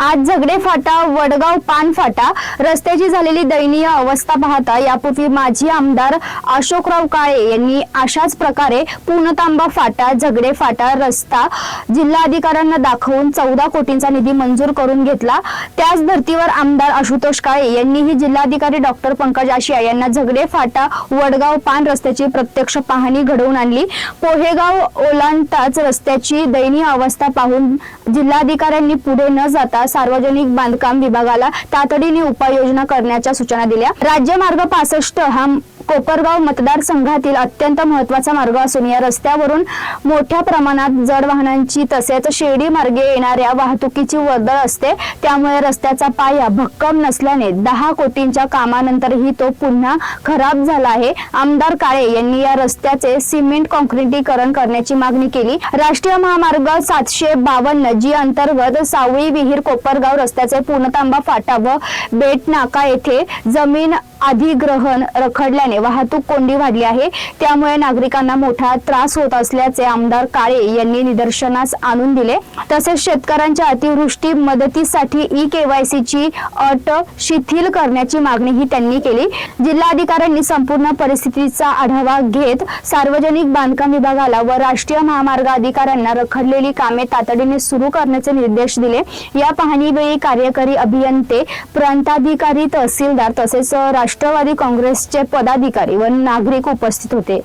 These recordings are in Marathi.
आज झगडे फाटा वडगाव पान फाटा रस्त्याची झालेली दयनीय अवस्था पाहता यापूर्वी माजी आमदार अशोकराव काळे यांनी अशाच प्रकारे पूर्णतांबा फाटा झगडे फाटा रस्ता जिल्हाधिकाऱ्यांना दाखवून चौदा कोटींचा निधी मंजूर करून घेतला. त्याच धर्तीवर आमदार आशुतोष काळे यांनीही जिल्हाधिकारी डॉक्टर पंकज आशिया यांना झगडे फाटा वडगाव पान रस्त्याची प्रत्यक्ष पाहणी घडवून आणली. पोहेगाव ओलांडताच रस्त्याची दयनीय अवस्था पाहून जिल्हाधिकाऱ्यांनी पुढे न जाता सार्वजनिक बांधकाम विभागाला तातडीने उपाययोजना करण्याच्या सूचना दिल्या. राज्य मार्ग पासष्ट हा कोपरगाव मतदारसंघातील अत्यंत महत्त्वाचा मार्ग असून या रस्त्यावरून मोठ्या प्रमाणात जड वाहनांची तसेच शेडी मार्गे येणाऱ्या वाहतुकीची वर्दळ असते. त्यामुळे रस्त्याचा पाया भक्कम नसल्याने दहा कोटींच्या कामानंतरही तो पुन्हा खराब झाला आहे. आमदार काळे यांनी या रस्त्याचे सिमेंट कॉन्क्रिटीकरण करण्याची मागणी केली. राष्ट्रीय महामार्ग सातशे बावन्न जी अंतर्गत सावळी विहीर कोपरगाव रस्त्याचे पूर्णतांबा फाटा व बेटनाका येथे जमीन अधिग्रहण रखडल्याने वाहतूक कोंडी वाढली आहे. त्यामुळे नागरिकांना मोठा त्रास होत असल्याचे आमदार काळे यांनी निदर्शनास आणून दिले. तसेच शेतकऱ्यांच्या अतिवृष्टी मदतीसाठी ई केवायसीची अट शिथिल करण्याची मागणीही त्यांनी केली. जिल्हाधिकाऱ्यांनी संपूर्ण परिस्थितीचा आढावा घेत सार्वजनिक बांधकाम विभागाला व राष्ट्रीय महामार्ग अधिकाऱ्यांना रखडलेली कामे तातडीने सुरू करण्याचे निर्देश दिले. या पाहणीवेळी कार्यकारी अभियंते प्रांताधिकारी तहसीलदार तसेच राष्ट्रवादी काँग्रेसचे पदाधिकारी व नागरिक उपस्थित होते.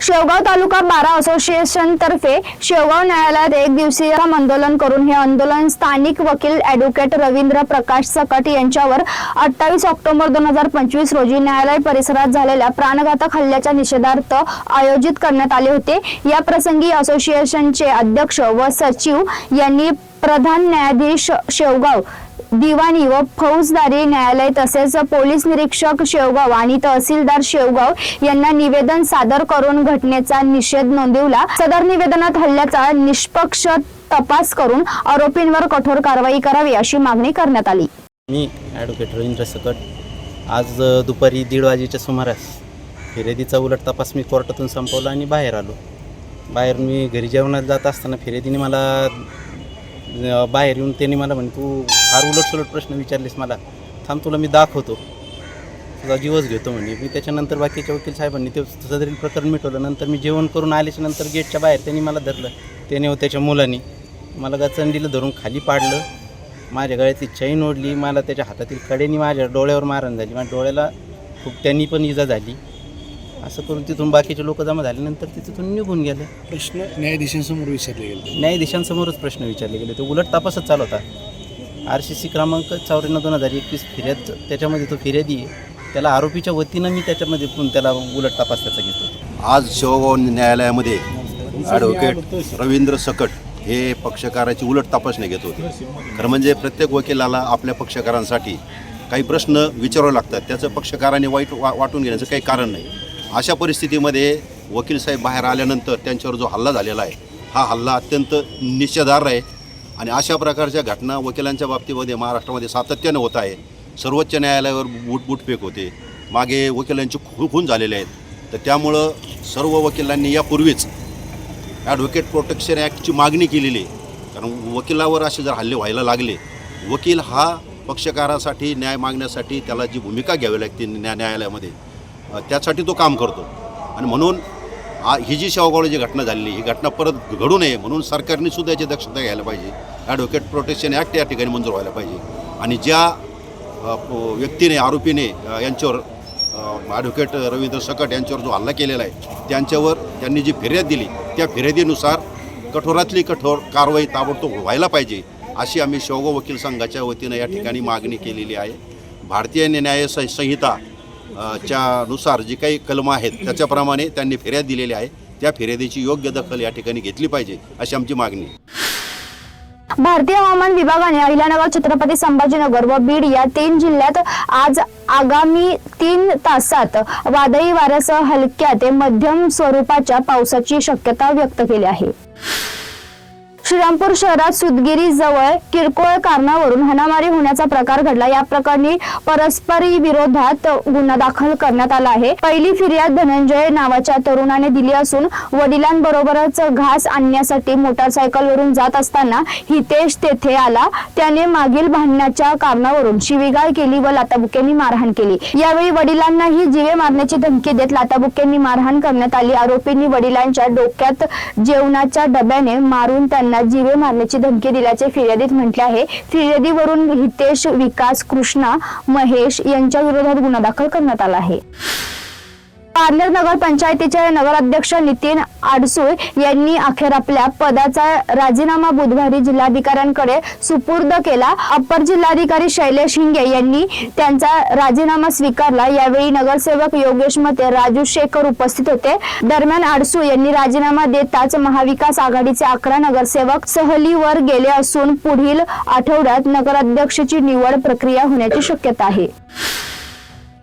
शेवगाव तालुका बारा असोसिएशन तर्फे शेवगाव न्यायालयात एक दिवसीय आंदोलन करून हे आंदोलन स्थानिक वकील ॲडव्होकेट रवींद्र प्रकाश सकट यांच्यावर अठ्ठावीस ऑक्टोबर दोन हजार पंचवीस रोजी न्यायालय परिसरात झालेल्या प्राणघातक हल्ल्याच्या निषेधार्थ आयोजित करण्यात आले होते. या प्रसंगी असोसिएशनचे अध्यक्ष व सचिव यांनी प्रधान न्यायाधीश शेवगाव दिवाणी व फौजदारी न्यायालय तसेच पोलीस निरीक्षक शेवगाव आणि तहसीलदार शेवगाव यांना निवेदन सादर करून घटनेचा निषेध नोंदवला. सदर निवेदनात हल्ल्याचा निष्पक्ष तपास करून आरोपींवर कठोर कारवाई करावी अशी मागणी करण्यात आली. मी ॲडव्होकेट रवींद्र सकट. आज दुपारी दीड वाजेच्या सुमारास फिर्यादीचा उलट तपास मी कोर्टातून संपवला आणि बाहेर आलो. बाहेर मी घरी जेवणात जात असताना फिर्यादीने मला बाहेर येऊन त्यांनी मला म्हणे तू फार उलटसुलट प्रश्न विचारलेस मला. थांब तुला मी दाखवतो. तुझा जीवच घेतो म्हणे. मी त्याच्यानंतर बाकीच्या वकील साहेबांनी ते सदरील प्रकरण मिटवलं. नंतर मी जेवण करून आल्याच्यानंतर गेटच्या बाहेर त्यांनी मला धरलं. त्याने व त्याच्या मुलांनी मला गचंडीला धरून खाली पाडलं. माझ्या गळ्यातली चैन ओढली. मला त्याच्या हातातील कडेनी माझ्या डोळ्यावर मारण झाली. माझ्या डोळ्याला खूप त्यांनी पण इजा झाली. असं करून तिथून बाकीचे लोक जमा झाल्यानंतर ते तिथून निघून गेले. प्रश्न न्यायाधीशांसमोर विचारले गेले न्यायाधीशांसमोरच प्रश्न विचारले गेले तो उलट तपासच चालू होता. आर सी सी क्रमांक चौऱ्याण्णव दोन हजार एकवीस फिर्याद त्याच्यामध्ये तो फिर्यादी आहे. त्याला आरोपीच्या वतीनं मी त्याच्यामध्ये पण त्याला उलट तपास त्याचा घेतो. आज शेवगाव न्यायालयामध्ये ॲडव्होकेट रवींद्र सकट हे पक्षकाराची उलट तपासणी घेत होते. खरं म्हणजे प्रत्येक वकिलाला आपल्या पक्षकारांसाठी काही प्रश्न विचारावे लागतात. त्याचं पक्षकाराने वाईट वा वाटून घेण्याचं काही कारण नाही. अशा परिस्थितीमध्ये वकील साहेब बाहेर आल्यानंतर त्यांच्यावर जो हल्ला झालेला आहे हा हल्ला अत्यंत निषेधार्ह आहे. आणि अशा प्रकारच्या घटना वकिलांच्या बाबतीमध्ये महाराष्ट्रामध्ये सातत्यानं होत आहे. सर्वोच्च न्यायालयावर बूट फेक होते. मागे वकिलांचे खू खून झालेले आहेत. तर त्यामुळं सर्व वकिलांनी यापूर्वीच ॲडव्होकेट प्रोटेक्शन ॲक्टची मागणी केलेली आहे. कारण वकिलावर असे जर हल्ले व्हायला लागले वकील हा पक्षकारासाठी न्याय मागण्यासाठी त्याला जी भूमिका घ्यावी लागते न्या न्यायालयामध्ये त्यासाठी तो काम करतो. आणि म्हणून आ ही जी शेवगावला जी घटना झालेली ही घटना परत घडू नये म्हणून सरकारने सुद्धा याची दक्षता घ्यायला पाहिजे. ॲडव्होकेट प्रोटेक्शन ॲक्ट या ठिकाणी मंजूर व्हायला पाहिजे. आणि ज्या व्यक्तीने आरोपीने यांच्यावर ॲडव्होकेट रवींद्र सकट यांच्यावर जो हल्ला केलेला आहे त्यांच्यावर त्यांनी जी फिर्याद दिली त्या फिर्यादीनुसार कठोरातली कठोर कारवाई ताबडतोब व्हायला पाहिजे अशी आम्ही शेवगाव वकील संघाच्या वतीनं या ठिकाणी मागणी केलेली आहे. भारतीय न्याय सं- संहिता च्यानुसार जी काही कलमं आहेत त्याच्याप्रमाणे त्यांनी फिर्याद दिलेली आहे त्या फिर्यादीची योग्य दखल या ठिकाणी घेतली पाहिजे अशी आमची मागणी भारतीय हवामान विभागाने अहिल्यानगर छत्रपती संभाजीनगर व बीड या तीन जिल्ह्यात आज आगामी तीन तासात वादळी वाऱ्यासह हलक्या ते मध्यम स्वरूपाच्या पावसाची शक्यता व्यक्त केली आहे. श्रीरामपूर शहरात सुदगिरी जवळ किरकोळ कारणावरून हाणामारी होण्याचा प्रकार घडला. या प्रकरणी परस्परी विरोधात गुन्हा दाखल करण्यात आला आहे. पहिली फिर्याद धनंजय नावाच्या तरुणाने दिली असून वडिलांबरोबरच घास आणण्यासाठी मोटारसायकलवरून जात असताना हितेश तेथे आला. त्याने मागील भांडण्याच्या कारणावरून शिवीगाळ केली व लाताबुक्यांनी मारहाण केली. यावेळी वडिलांनाही जीवे मारण्याची धमकी देत लाताबुक्यांनी मारहाण करण्यात आली. आरोपींनी वडिलांच्या डोक्यात जेवणाच्या डब्याने मारून त्यांना जीवे मारण्याची धमकी दिल्याचे फिर्यादीत म्हटले आहे. फिर्यादीवरून हितेश विकास कृष्णा महेश यांच्या विरोधात गुन्हा दाखल करण्यात आला आहे. पारनेर नगर पंचायतीचे नगराध्यक्ष नितीन आडसूळ यांनी अखेर आपल्या पदाचा राजीनामा बुधवारी जिल्हाधिकाऱ्यांकडे सुपूर्द केला. अप्पर जिल्हाधिकारी शैलेश हिंगे यांनी त्यांचा राजीनामा स्वीकारला. यावेळी नगरसेवक योगेश मते राजू शेखर उपस्थित होते. दरम्यान आडसूळ यांनी राजीनामा देताच महाविकास आघाडीचे अकरा नगरसेवक सहलीवर गेले असून पुढील आठवड्यात नगराध्यक्षाची निवड प्रक्रिया होण्याची शक्यता आहे.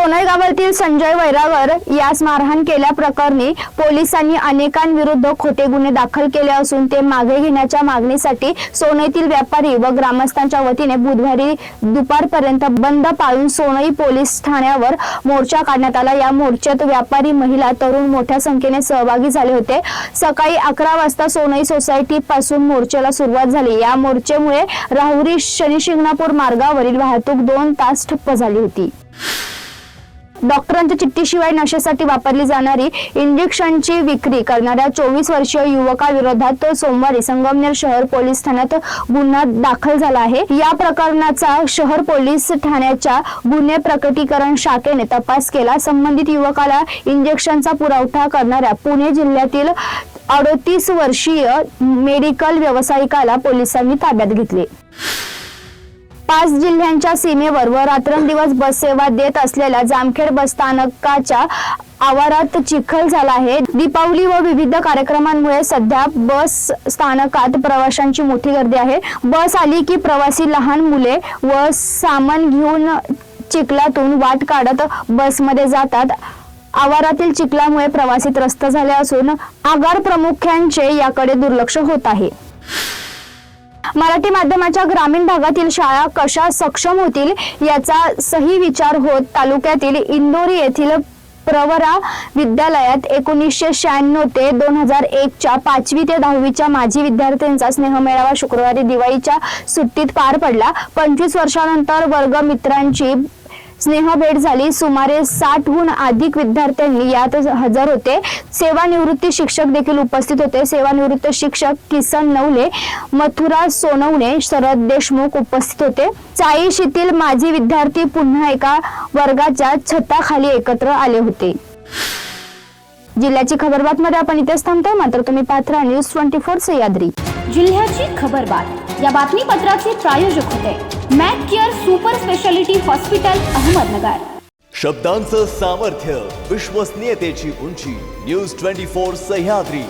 सोनई गावातील संजय वैरागर यास मारहाण केल्याप्रकरणी पोलिसांनी अनेकांविरुद्ध खोटे गुन्हे दाखल केले असून ते मागे घेण्याच्या मागणीसाठी सोनईतील व्यापारी व ग्रामस्थांच्या वतीने बुधवारी दुपारपर्यंत बंद पाळून सोनई पोलीस ठाण्यावर मोर्चा काढण्यात आला. या मोर्चात व्यापारी महिला तरुण मोठ्या संख्येने सहभागी झाले होते. सकाळी अकरा वाजता सोनई सोसायटी पासून मोर्चाला सुरुवात झाली. या मोर्चेमुळे राहुरी शनिशिंगणापूर मार्गावरील वाहतूक दोन तास ठप्प झाली होती. डॉक्टरांच्या चिठ्ठीशिवाय नशेसाठी वापरली जाणारी इंजेक्शनची विक्री करणाऱ्या चोवीस वर्षीय युवकाविरोधात सोमवारी संगमनेर शहर पोलीस ठाण्यात गुन्हा दाखल झाला आहे. या प्रकरणाचा शहर पोलीस ठाण्याच्या गुन्हे प्रकटीकरण शाखेने तपास केला. संबंधित युवकाला इंजेक्शनचा पुरवठा करणाऱ्या पुणे जिल्ह्यातील अडतीस वर्षीय मेडिकल व्यावसायिकाला पोलिसांनी ताब्यात घेतले. पाच जिल्ह्यांच्या सीमेवर व रात्रंदिवस बस सेवा देत असलेल्या जामखेड बस स्थानकाच्या आवारात चिखल झाला आहे. दीपावली व विविध कार्यक्रमांमुळे सध्या बस स्थानकात प्रवाशांची मोठी गर्दी आहे. बस आली की प्रवासी लहान मुले व सामान घेऊन चिखलातून वाट काढत बसमध्ये जातात. आवारातील चिखलामुळे प्रवासी त्रस्त झाले असून आगार प्रमुखांचे याकडे दुर्लक्ष होत आहे. मराठी माध्यमाच्या ग्रामीण भागातील शाळा कशा सक्षम होतील याचा सही विचार होत तालुक्यातील इंदोरी येथील प्रवरा विद्यालयात एकोणीसशे शहाण्णव ते दोन हजार एकच्या पाचवी ते दहावीच्या माजी विद्यार्थ्यांचा स्नेहमेळावा शुक्रवारी दिवाळीच्या सुट्टीत पार पडला. पंचवीस वर्षानंतर वर्ग मित्रांची स्नेहभेट झाली. सुमारे साठहून अधिक विद्यार्थ्यांनी यात हजर होते. सेवानिवृत्ती शिक्षक देखील उपस्थित होते. सेवानिवृत्त शिक्षक किसन नवले मथुरा सोनवणे शरद देशमुख उपस्थित होते. चाळीशीतील माजी विद्यार्थी पुन्हा एका वर्गाच्या छताखाली एकत्र आले होते. जिल्ह्याची खबरबात मध्ये आपण इथेच थांबतोय. मात्र तुम्ही पात्रा न्यूज ट्वेंटी फोर सह्याद्री जिल्ह्याची खबरबात या बातमीपत्राचे प्रायोजक होते. Mac care super speciality hospital Ahmednagar. शब्दांचं सामर्थ्य विश्वसनीयतेची उंची. News twenty four Sahyadri